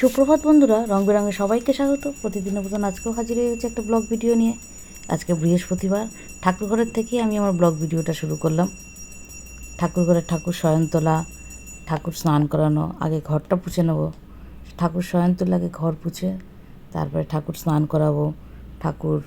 সুপ্রভাত বন্ধুরা, রং বেরঙে সবাইকে স্বাগত। প্রতিদিনের মতন আজকেও হাজির হয়ে গেছে একটা ব্লগ ভিডিও নিয়ে। আজকে বৃহস্পতিবার, ঠাকুরঘরের থেকে আমি আমার ব্লগ ভিডিওটা শুরু করলাম। ঠাকুরঘরের ঠাকুর শয়নতলা, ঠাকুর স্নান করানো, আগে ঘরটা পুছে নেব। ঠাকুর শয়নতলা আগে ঘর পুছে, তারপরে ঠাকুর স্নান করাবো, ঠাকুর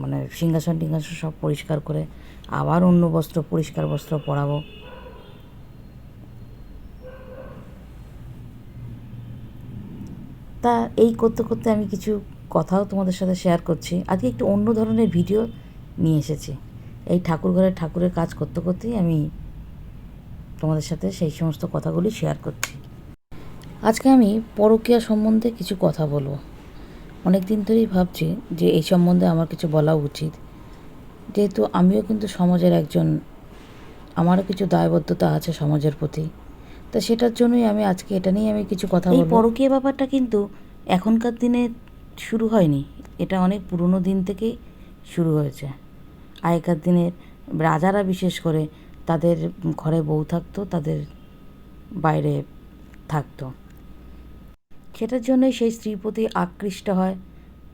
মানে সিংহাসন টিংহাসন সব পরিষ্কার করে, আবার অন্য বস্ত্র পরিষ্কার বস্ত্র পরাবো তা এই করতে করতে আমি কিছু কথাও তোমাদের সাথে শেয়ার করছি। আজকে একটু অন্য ধরনের ভিডিও নিয়ে এসেছি। এই ঠাকুর ঘরে ঠাকুরের কাজ করতে করতেই আমি তোমাদের সাথে সেই সমস্ত কথাগুলি শেয়ার করছি। আজকে আমি পরকীয়া সম্বন্ধে কিছু কথা বলব। অনেক দিন ধরেই ভাবছি যে এই সম্বন্ধে আমার কিছু বলা উচিত। যেহেতু আমিও কিন্তু সমাজের একজন আমারও কিছু দায়বদ্ধতা আছে সমাজের প্রতি। তা সেটার জন্যই আমি আজকে এটা নিয়ে আমি কিছু কথা বলব। এই পরকীয়া ব্যাপারটা কিন্তু এখনকার দিনে শুরু হয়নি। এটা অনেক পুরনো দিন থেকেই শুরু হয়েছে। আগেকার দিনের রাজারা বিশেষ করে তাদের ঘরে বউ থাকতো, তাদের বাইরে থাকতো। সেটার জন্যই সেই স্ত্রীর প্রতি আকৃষ্ট হয়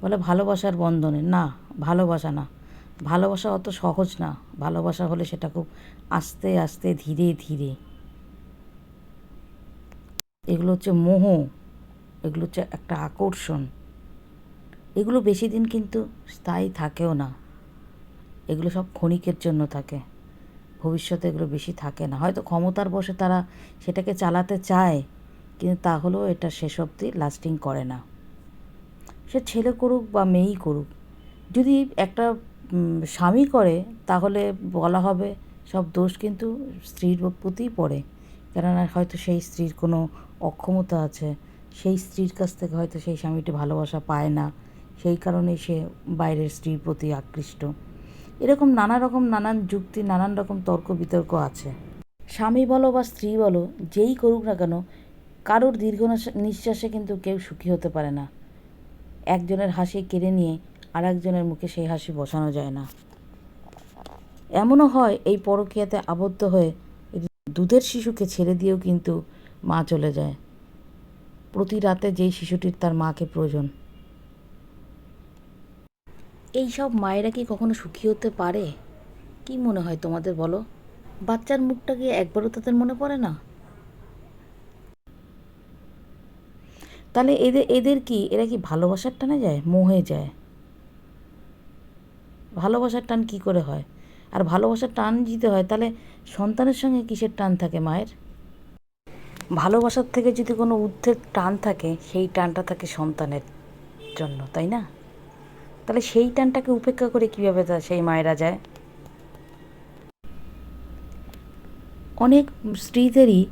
বলে ভালোবাসার বন্ধনে। না, ভালোবাসা না। ভালোবাসা অত সহজ না। ভালোবাসা হলে সেটা খুব আস্তে আস্তে ধীরে ধীরে। এগুলো হচ্ছে মোহ। এগুলো হচ্ছে একটা আকর্ষণ। এগুলো বেশি দিন কিন্তু স্থায়ী থাকেও না। এগুলো সব ক্ষণিকের জন্য থাকে। ভবিষ্যতে এগুলো বেশি থাকে না। হয়তো ক্ষমতার বসে তারা সেটাকে চালাতে চায়, কিন্তু তাহলেও এটা শেষ অবধি লাস্টিং করে না। সে ছেলে করুক বা মেয়েই করুক, যদি একটা স্বামী করে, তাহলে বলা হবে সব দোষ কিন্তু স্ত্রীর প্রতিই পড়ে। কেননা হয়তো সেই স্ত্রীর কোনো অক্ষমতা আছে সেই স্ত্রীর কাছ থেকে হয়তো সেই স্বামীটি ভালোবাসা পায় না। সেই কারণে সে বাইরের স্ত্রীর প্রতি আকৃষ্ট। এরকম নানা রকম নানান যুক্তি, নানান রকম তর্ক বিতর্ক আছে। স্বামী বলো বা স্ত্রী বলো, যেই করুক না কেন, কারোর দীর্ঘ নিঃশ্বাসে কিন্তু কেউ সুখী হতে পারে না। একজনের হাসি কেড়ে নিয়ে আর একজনের মুখে সেই হাসি বসানো যায় না। এমনও হয়, এই পরকীয়াতে আবদ্ধ হয়ে দুধের শিশুকে ছেড়ে দিয়েও কিন্তু মা চলে যায়। প্রতি রাতে যেই শিশুটির তার মাকে প্রয়োজন। এই সব মায়েরা কি কখনো সুখী হতে পারে? কি মনে হয় তোমাদের বলো? বাচ্চার মুখটা কি একবারও তাদের মনে পড়ে না? তাহলে এদের এদের কি এরা কি ভালোবাসার টানে যায়? মোহে যায়। ভালোবাসার টান কি করে হয়? আর ভালোবাসার টান দিতে হয় তাহলে সন্তানের সঙ্গে কিসের টান থাকে মায়ের? ভালোবাসার থেকে যদি কোনো ঊর্ধ্বের টান থাকে, সেই টানটা থাকে সন্তানের জন্য, তাই না? তাহলে সেই টানটাকে উপেক্ষা করে কীভাবে তা সেই মায়েরা যায়? অনেক স্ত্রীদেরই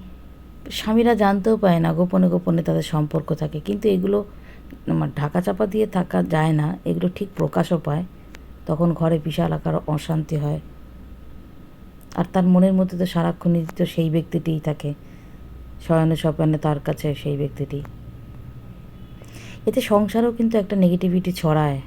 স্বামীরা জানতেও পায় না, গোপনে গোপনে তাদের সম্পর্ক থাকে। কিন্তু এগুলো আমার ঢাকা চাপা দিয়ে থাকা যায় না, এগুলো ঠিক প্রকাশও পায়। তখন ঘরে বিশাল আকার অশান্তি হয়। আর তার মনের মধ্যে তো সারাক্ষণই তো সেই ব্যক্তিটিই থাকে। শয়নে স্বপনে তার কাছে সেই ব্যক্তিটি। এতে সংসারেও কিন্তু একটা নেগেটিভিটি ছড়ায়।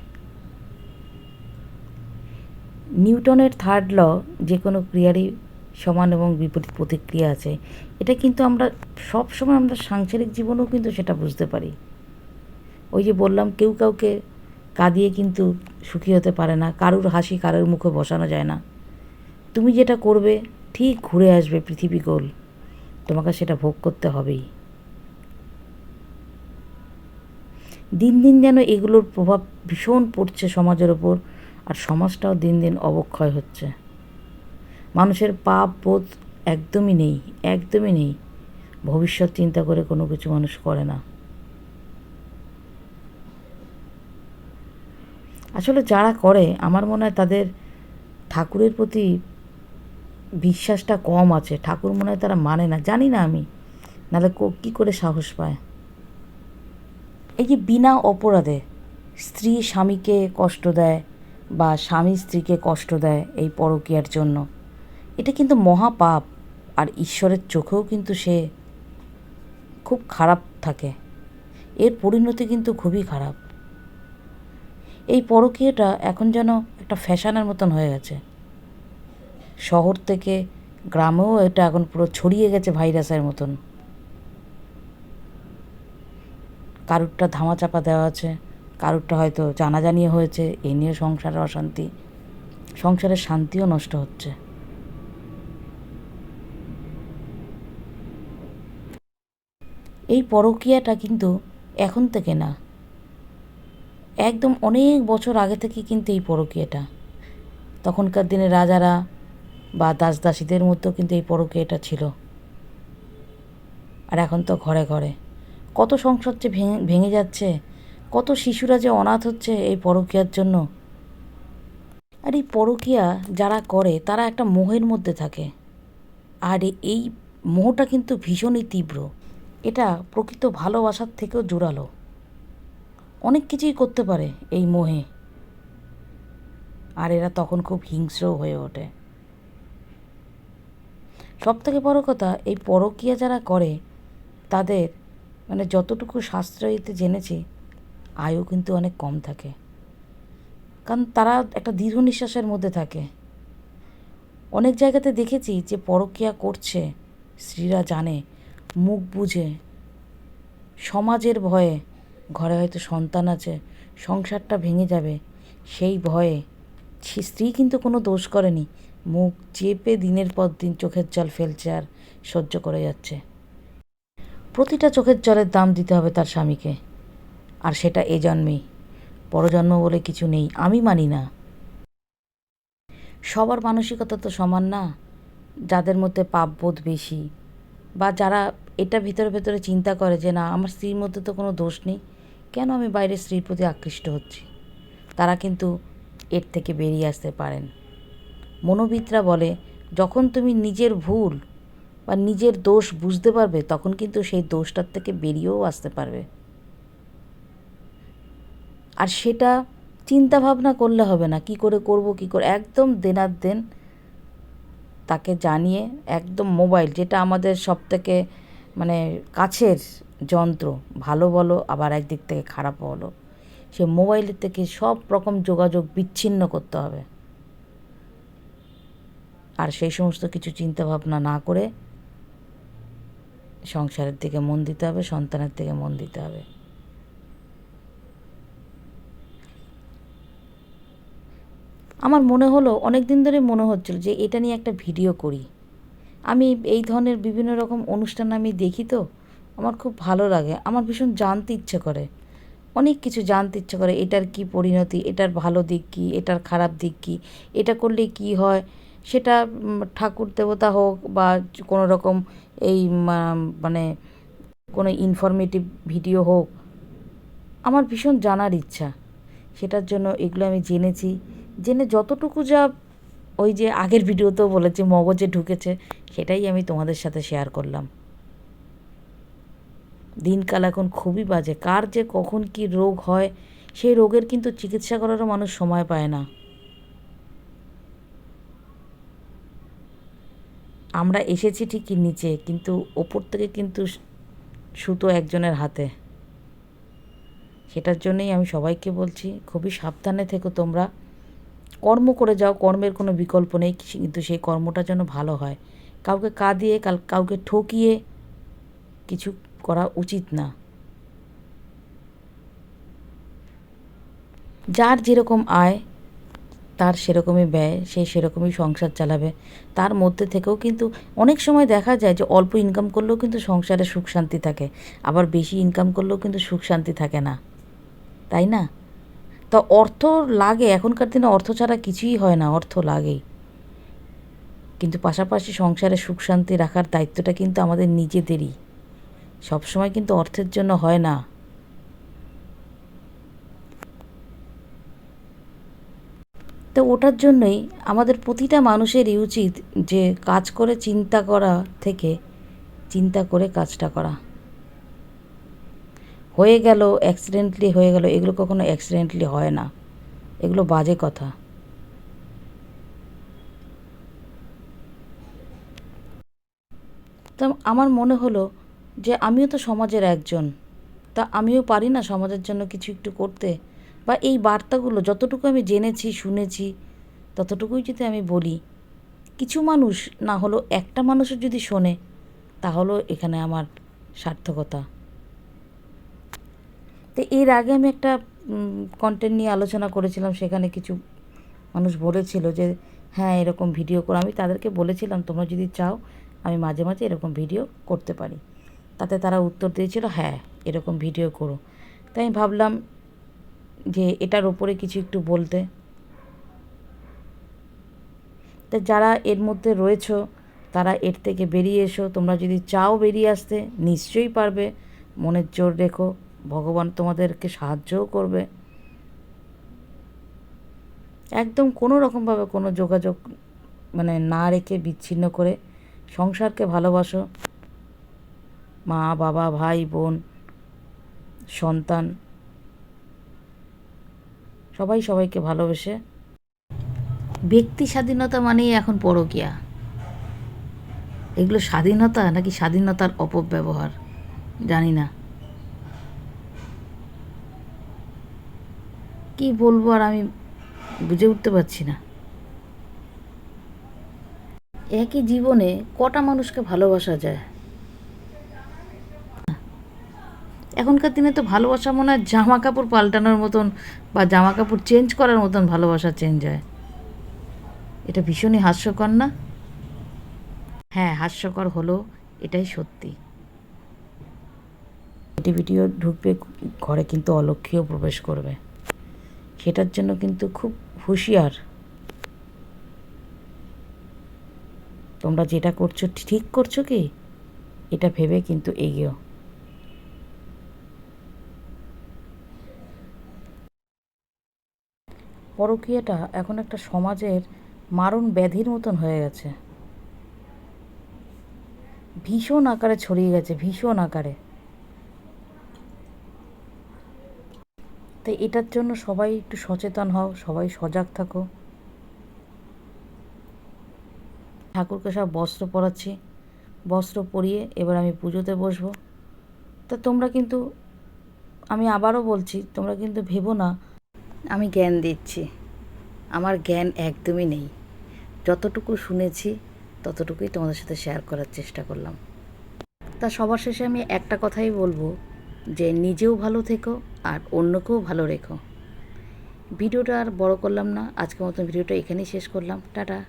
নিউটনের থার্ড ল যে কোনো ক্রিয়ারই সমান এবং বিপরীত প্রতিক্রিয়া আছে। এটা কিন্তু আমরা সব সময় আমরা সাংসারিক জীবনেও কিন্তু সেটা বুঝতে পারি। ওই যে বললাম, কেউ কাউকে কাঁদিয়ে কিন্তু সুখী হতে পারে না, কারুর হাসি কারোর মুখে বসানো যায় না। তুমি যেটা করবে, ঠিক ঘুরে আসবে পৃথিবী গোল। তোমাকে সেটা ভোগ করতে হবেই। দিন দিন যেন এগুলোর প্রভাব ভীষণ পড়ছে সমাজের ওপর, আর সমাজটাও দিন দিন অবক্ষয় হচ্ছে। মানুষের পাপ বোধ একদমই নেই একদমই নেই। ভবিষ্যৎ চিন্তা করে কোনো কিছু মানুষ করে না। আসলে যারা করে, আমার মনে হয় তাদের ঠাকুরের প্রতি বিশ্বাসটা কম আছে, ঠাকুর মনে হয় তারা মানে না, জানি না আমি। নাহলে কো- করে সাহস পায়? এই যে বিনা অপরাধে স্ত্রী স্বামীকে কষ্ট দেয় বা স্বামী স্ত্রীকে কষ্ট দেয় এই পরকীয়ার জন্য, এটা কিন্তু মহাপাপ। আর ঈশ্বরের চোখেও কিন্তু সে খুব খারাপ থাকে। এর পরিণতি কিন্তু খুবই খারাপ। এই পরকীয়াটা এখন যেন একটা ফ্যাশনের মতন হয়ে গেছে। শহর থেকে গ্রামেও এটা এখন পুরো ছড়িয়ে গেছে ভাইরাসের মতন। কারুরটা ধামাচাপা দেওয়া আছে, কারুরটা হয়তো জানাজানি হয়েছে, এ নিয়ে সংসারে অশান্তি। সংসারের শান্তিও নষ্ট হচ্ছে। এই পরকীয়াটা কিন্তু এখন থেকে না। একদম অনেক বছর আগে থেকে কিন্তু এই পরকীয়াটা। তখনকার দিনে রাজারা বা দাস দাসীদের মধ্যেও কিন্তু এই পরকীয়াটা ছিল। আর এখন তো ঘরে ঘরে। কত সংসার যে ভেঙে ভেঙে যাচ্ছে, কত শিশুরা যে অনাথ হচ্ছে এই পরকীয়ার জন্য। আর এই পরকীয়া যারা করে, তারা একটা মোহের মধ্যে থাকে। আর এই মোহটা কিন্তু ভীষণই তীব্র। এটা প্রকৃত ভালোবাসার থেকেও জোরালো। অনেক কিছুই করতে পারে এই মোহে। আর এরা তখন খুব হিংস্রও হয়ে ওঠে। সব থেকে বড় কথা, এই পরকীয়া যারা করে, তাদের মানে যতটুকু শাস্ত্রীতে জেনেছি, আয়ু কিন্তু অনেক কম থাকে। কারণ তারা একটা দীর্ঘ নিঃশ্বাসের মধ্যে থাকে। অনেক জায়গাতে দেখেছি যে পরকীয়া করছে, স্ত্রীরা জানে, মুখ বুঝে, সমাজের ভয়ে, ঘরে হয়তো সন্তান আছে, সংসারটা ভেঙে যাবে, সেই ভয়ে স্ত্রী কিন্তু কোনো দোষ করেনি। মুখ চেপে দিনের পর দিন চোখের জল ফেলছে আর সহ্য করে যাচ্ছে। প্রতিটা চোখের জলের দাম দিতে হবে তার স্বামীকে। আর সেটা এ জন্মেই। পরজন্ম বলে কিছু নেই, আমি মানি না। সবার মানসিকতা তো সমান না। যাদের মধ্যে পাপবোধ বেশি বা যারা এটা ভিতরে ভেতরে চিন্তা করে যে না, আমার স্ত্রীর মধ্যে তো কোনো দোষ নেই, কেন আমি বাইরের স্ত্রীর প্রতি আকৃষ্ট হচ্ছি? তারা কিন্তু এর থেকে বেরিয়ে আসতে পারেন। মনোবিদরা বলে, যখন তুমি নিজের ভুল বা নিজের দোষ বুঝতে পারবে, তখন কিন্তু সেই দোষটার থেকে বেরিয়েও আসতে পারবে। আর সেটা চিন্তা ভাবনা করলে হবে না, কি করে করব, কি করে, একদম দেনার দেন তাকে জানিয়ে একদম মোবাইল, যেটা আমাদের সব থেকে মানে কাছের যন্ত্র, ভালো বলো, আবার একদিক থেকে খারাপ বলো, সে মোবাইলের থেকে সব রকম যোগাযোগ বিচ্ছিন্ন করতে হবে। আর সেই সমস্ত কিছু চিন্তা ভাবনা না করে সংসারের দিকে মন দিতে হবে, সন্তানের দিকে মন দিতে হবে। আমার মনে হলো অনেক দিন ধরে মনে হচ্ছিল যে এটা নিয়ে একটা ভিডিও করি। আমি এই ধরনের বিভিন্ন রকম অনুষ্ঠান আমি দেখি তো, আমার খুব ভালো লাগে। আমার ভীষণ জানতে ইচ্ছে করে। অনেক কিছু জানতে ইচ্ছে করে, এটার কি পরিণতি, এটার ভালো দিক কী, এটার খারাপ দিক কী, এটা করলে কি হয় সেটা ঠাকুর দেবতা হোক বা কোনো রকম এই মানে কোনো ইনফরমেটিভ ভিডিও হোক, আমার ভীষণ জানার ইচ্ছা। সেটার জন্য এগুলো আমি জেনেছি। জেনে যতটুকু যা ওই যে আগের ভিডিওতেও বলেছি, মগজে ঢুকেছে, সেটাই আমি তোমাদের সাথে শেয়ার করলাম। দিনকাল এখন খুবই বাজে। কার যে কখন কি রোগ হয়, সেই রোগের কিন্তু চিকিৎসা করারও মানুষ সময় পায় না। আমরা এসেছি ঠিকই নিচে, কিন্তু ওপর থেকে কিন্তু সুতো একজনের হাতে। সেটার জন্যই আমি সবাইকে বলছি, খুবই সাবধানে থেকো তোমরা। কর্ম করে যাও, কর্মের কোনো বিকল্প নেই কিন্তু সেই কর্মটা যেন ভালো হয়। কাউকে কাঁদিয়ে কাউকে ঠকিয়ে কিছু করা উচিত না। যার যেরকম আয় তার সেরকমই ব্যয়, সে সেরকমই সংসার চালাবে। তার মধ্যে থেকেও কিন্তু অনেক সময় দেখা যায় যে অল্প ইনকাম করলেও কিন্তু সংসারে সুখ শান্তি থাকে, আবার বেশি ইনকাম করলেও কিন্তু সুখ শান্তি থাকে না। তাই না? তা অর্থ লাগে, এখনকার দিনে অর্থ ছাড়া কিছুই হয় না, অর্থ লাগেই। কিন্তু পাশাপাশি সংসারে সুখ শান্তি রাখার দায়িত্বটা কিন্তু আমাদের নিজেদেরই। সবসময় কিন্তু অর্থের জন্য হয় না। তো ওটার জন্যই আমাদের প্রতিটা মানুষেরই উচিত যে কাজ করে চিন্তা করা থেকে চিন্তা করে কাজটা করা। হয়ে গেল অ্যাক্সিডেন্টলি হয়ে গেল, এগুলো কখনো অ্যাক্সিডেন্টলি হয় না। এগুলো বাজে কথা। তা আমার মনে হলো যে আমিও তো সমাজের একজন, তা আমিও পারি না সমাজের জন্য কিছু একটু করতে। বা এই বার্তাগুলো যতটুকু আমি জেনেছি, শুনেছি, ততটুকুই যদি আমি বলি, কিছু মানুষ না হলেও একটা মানুষের যদি শোনে, তাহলেও এখানে আমার সার্থকতা। তো এর আগে আমি একটা কন্টেন্ট নিয়ে আলোচনা করেছিলাম, সেখানে কিছু মানুষ বলেছিল যে হ্যাঁ এরকম ভিডিও করো। আমি তাদেরকে বলেছিলাম, তোমরা যদি চাও, আমি মাঝে মাঝে এরকম ভিডিও করতে পারি। তাতে তারা উত্তর দিয়েছিল হ্যাঁ এরকম ভিডিও করো। তাই আমি ভাবলাম যে এটার ওপরে কিছু একটু বলতে। তা যারা এর মধ্যে রয়েছো, তারা এর থেকে বেরিয়ে এসো। তোমরা যদি চাও বেরিয়ে আসতে, নিশ্চয়ই পারবে। মনের জোর রেখো। ভগবান তোমাদেরকে সাহায্যও করবে। একদম কোনো রকমভাবে কোনো যোগাযোগ মানে না রেখে বিচ্ছিন্ন করে সংসারকে ভালোবাসো। মা, বাবা, ভাই, বোন, সন্তান সবাই সবাইকে ভালোবেসে। ব্যক্তি স্বাধীনতা মানেই এখন পরকিয়া। এগুলো স্বাধীনতা নাকি স্বাধীনতার অপব্যবহার? জানি না। কি বলব আর আমি বুঝে উঠতে পারছি না। একই জীবনে কটা মানুষকে ভালোবাসা যায়? এখনকার দিনে তো ভালোবাসা মনে হয় জামা কাপড় পাল্টানোর মতন বা জামা কাপড় চেঞ্জ করার মতন ভালোবাসা চেঞ্জ হয়। এটা ভীষণই হাস্যকর না? হ্যাঁ হাস্যকর হলো, এটাই সত্যি। ভিডিও ঢুকবে ঘরে কিন্তু অলক্ষীয় প্রবেশ করবে। সেটার জন্য কিন্তু খুব হুঁশিয়ার। তোমরা যেটা করছ, ঠিক করছ কি? এটা ভেবে কিন্তু এগিয়েও পরকীয়াটা এখন একটা সমাজের মারণ ব্যাধির মতন হয়ে গেছে। ভীষণ আকারে ছড়িয়ে গেছে, ভীষণ আকারে। তাই এটার জন্য সবাই একটু সচেতন হও, সবাই সজাগ থাকো। ঠাকুরকে সব বস্ত্র পরাচ্ছি। বস্ত্র পরিয়ে এবার আমি পুজোতে বসবো। তা তোমরা কিন্তু, আমি আবারও বলছি, তোমরা কিন্তু ভেবো না আমি জ্ঞান দিচ্ছি। আমার জ্ঞান একদমই নেই। যতটুকু শুনেছি, ততটুকুই তোমাদের সাথে শেয়ার করার চেষ্টা করলাম। তা সবার শেষে আমি একটা কথাই বলব যে, নিজেও ভালো থেকো আর অন্যকেও ভালো রেখো। ভিডিওটা আর বড় করলাম না। আজকের মতন ভিডিওটা এখানেই শেষ করলাম। টাটা।